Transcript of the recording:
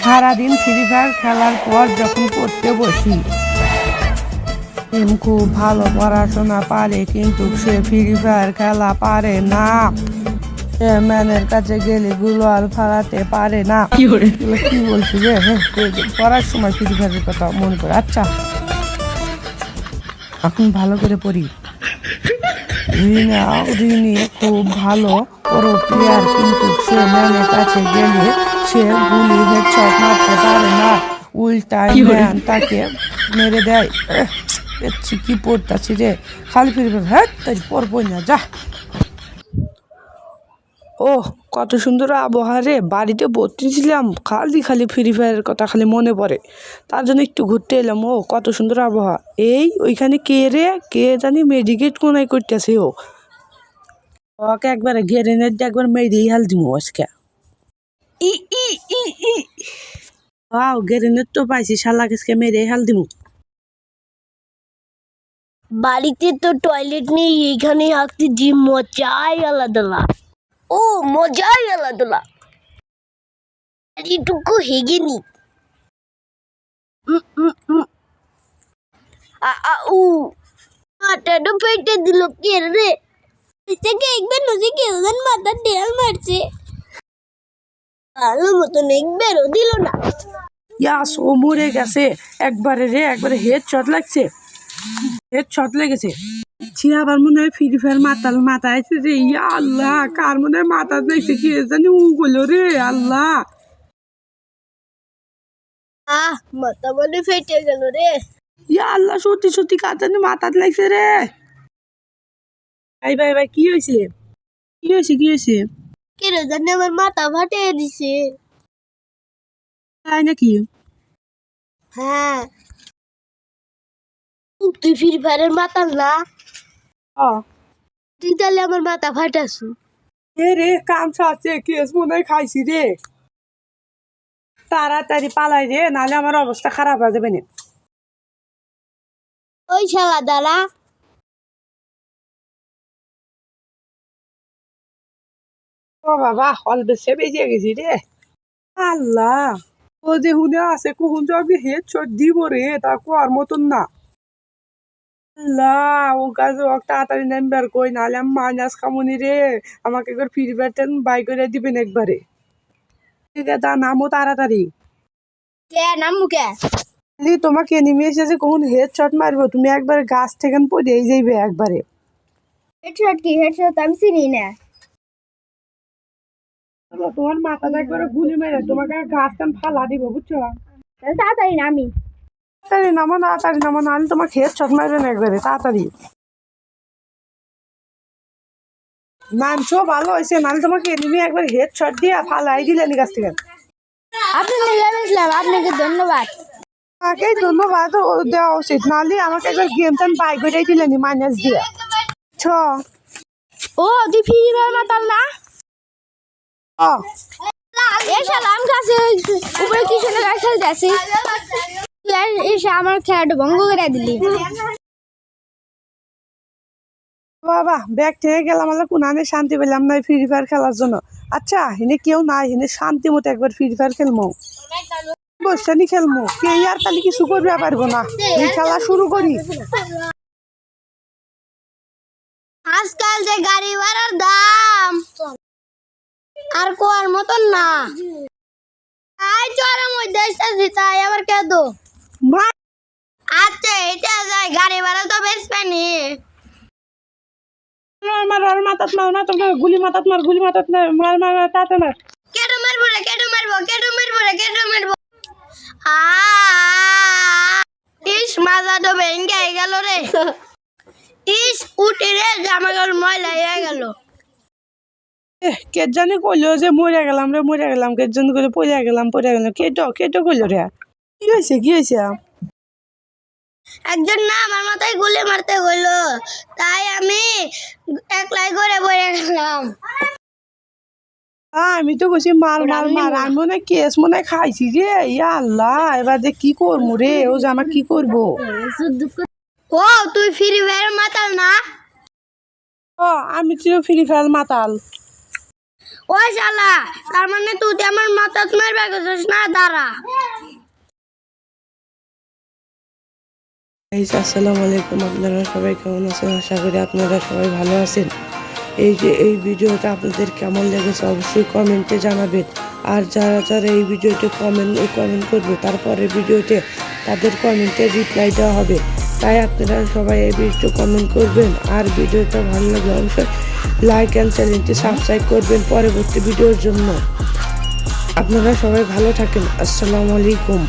সারাদিন free fire খেলার পর যখন পড়তে বসি খুব ভালো পড়াশোনা পারে কিন্তু সে ফ্রি ফায়ার খেলা পারে না। ম্যানের কাছে গেলে গুলোয়াল ফালাতে পারে না। কি বলছি যে পড়ার সময় ফ্রি ফায়ারের কথা মনে পড়ে। আচ্ছা এখন ভালো করে পড়ি। রিনা রিনি খুব ভালো বড় প্লেয়ার কিন্তু সে ম্যানের কাছে গেলে সে মারতে পারে না উল্টায় ম্যান তাকে মেরে দেয়। দেখছি কি পড়তাছি রে? খালি ফিরে হ্যাঁ তাই পড়বই না যা। ও কত সুন্দর আবহাওয়া রে বাড়িতে বসতেছিলাম খালি খালি ফ্রি ফায়ারের কথা খালি মনে পড়ে। তার জন্য একটু ঘুরতে এলাম ও কত সুন্দর আবহাওয়া। এই ওইখানে কে রে? কে জানি মেডিকেট কোনায় করতেছে ও। ওকে একবারে ঘেরে নে একবার মেরেই হাল দিব আজকে। ই ই ই তো পাইছি শালা আজকে মেরে হাল দিব বাড়িতে তো টয়লেট নেই, এইখানে হাঁকতে যে মজাই আলাদা ও, মজাই আলাদা এটুকু হেগে নি। উ। মাথাটা পেটে দিল, কে রে? থেকে একবার নজে কেউ যেন মাথা ডেল মারছে। আলো মতন একবারও দিল না। ইয়াস ও মরে গেছে। একবারে রে একবারে হেড শট লাগছে। হেড শট লেগেছে। ছি আবার মনে হয় ফ্রি ফায়ার মাতাল মাথা আছে রে ইয়া আল্লাহ কার মনে হয় মাথা দেখছে কি জানি উ গেলো রে আল্লাহ। আহ মাথা বলে ফেটে গেল রে। ইয়া আল্লাহ সত্যি সত্যি কার জানি মাথা লাগছে রে। ভাই ভাই ভাই কি হয়েছে? কি হয়েছে কি হয়েছে? কেন জানি আমার মাথা ফাটিয়ে দিছে তাই নাকি হ্যাঁ তুই ফ্রি ফায়ারের মাথা না ও তুই তাহলে আমার মাথা ফাটাসু এ রে কাম সারছে কেস মনে হয় খাইছি রে তাড়াতাড়ি পালাই রে নাহলে আমার অবস্থা খারাপ হয়ে যাবে না ওই শালা দাঁড়া ও বাবা হল বেশে বেজে গেছি রে। আল্লাহ। ও যে হুনে আছে কখন যে আমি হেড শট দিব রে তা কোয়ার মতন না। আল্লাহ ও কাজ ও তাড়াতাড়ি নাম্বার কই নাহলে আমি মাইনাস খামুনি রে। আমাকে একবার ফ্রি ব্যাটেন বাই করে দিবেন একবারে। ঠিক আছে তা নামো তাড়াতাড়ি। কে নামু কে? লি তোমাকে এনিমি এসেছে কখন হেড শট মারবো তুমি একবারে গাছ থেকে পড়েই যাইবে একবারে। হেডশট কি? হেডশট আমি চিনি না। তোমার মাথাটা একবারে গুলি মেরে তোমাকে গাছ টান ফালা দিব বুঝছ? তাড়াতাড়ি নামি। তাড়াতাড়ি নামো না তাড়াতাড়ি নামো নাহলে তোমাকে হেড শট মারবে না একবারে তাড়াতাড়ি। নামছো ভালো হয়েছে নাহলে তোমাকে এনিমি একবার হেড শট দিয়ে ফালাই দিলেন গাছ থেকে। আপনি লেগেছিলাম আপনাকে ধন্যবাদ। আমাকেই ধন্যবাদ দেওয়া উচিত নাহলে আমাকে একবার গেম টান বাই করে দিলেন মাইনাস দিয়ে। ছ। ও তুই ফ্রি ফায়ার মাতাল না খেলতে আসি? এসে আমার খেলাটা ভঙ্গ করে দিলি। বাবা ব্যাগ থেকে গেলাম আমরা কোনানে শান্তি পেলাম না ফ্রি ফায়ার খেলার জন্য। আচ্ছা হিনে কেউ নাই হিনে শান্তি মতো একবার ফ্রি ফায়ার খেলমো। বসানি খেলমো। কে আর তাহলে কিছু করবে পারব না। এই খেলা শুরু করি। আজকাল যে গাড়ি ভাড়ার দাম আর কোয়ার মতন না। আই চরের মধ্যে এসেছি তাই আবার কে দো মা আচ্ছা এটা যায় গাড়ি ভাড়া তো বেশ পানি মার আর মাথাত মার মাথাত মার গুলি মাথাত মার গুলি মাথাত মার মার মার তাতে মার। মারবো রে কেটে মারবো কেটে মারবো রে কেটে মারবো। আ ইস মাজা তো ভেঙে গেল রে। ইস উঠে রে ময়লা হয়ে গেল। কে জানি কইলো যে মরে গেলাম রে মরে গেলাম কে জানি কইলো পড়ে গেলাম পড়ে গেলাম। কেটো কেটো কইলো রে? কি হয়েছে কি হয়েছে একজন না আমার মাথায় গুলি মারতে গেলো তাই আমি একলাই করে বসে গেলাম। আমি তো কইছি মার মার মার আমি মনে কেস মনে খাইছি রে ইয়া আল্লাহ এবার যে কি করব রে? ও যে আমার কি করব? ও তুই ফ্রি ফায়ার মাতাল না? ও আমি তো ফ্রি ফায়ার মাতাল। ওই শালা, তার মানে তুই আমার মাথাত মারবে গেছিস না? দাঁড়া। আসসালামু আলাইকুম, আপনারা সবাই কেমন আছেন? আশা করি আপনারা সবাই ভালো আছেন। এই যে, এই ভিডিওটা আপনাদের কেমন লেগেছে অবশ্যই কমেন্টে জানাবেন। আর যারা যারা এই ভিডিওতে কমেন্ট কমেন্ট করবে, তারপরে ভিডিওতে তাদের কমেন্টে রিপ্লাই দেওয়া হবে। তাই আপনারা সবাই এই ভিডিওতে কমেন্ট করবেন। আর ভিডিওটা ভালো লাগলে অবশ্যই লাইক অ্যান্ড চ্যানেলটি সাবস্ক্রাইব করবেন পরবর্তী ভিডিওর জন্য। আপনারা সবাই ভালো থাকেন। আসসালামু আলাইকুম।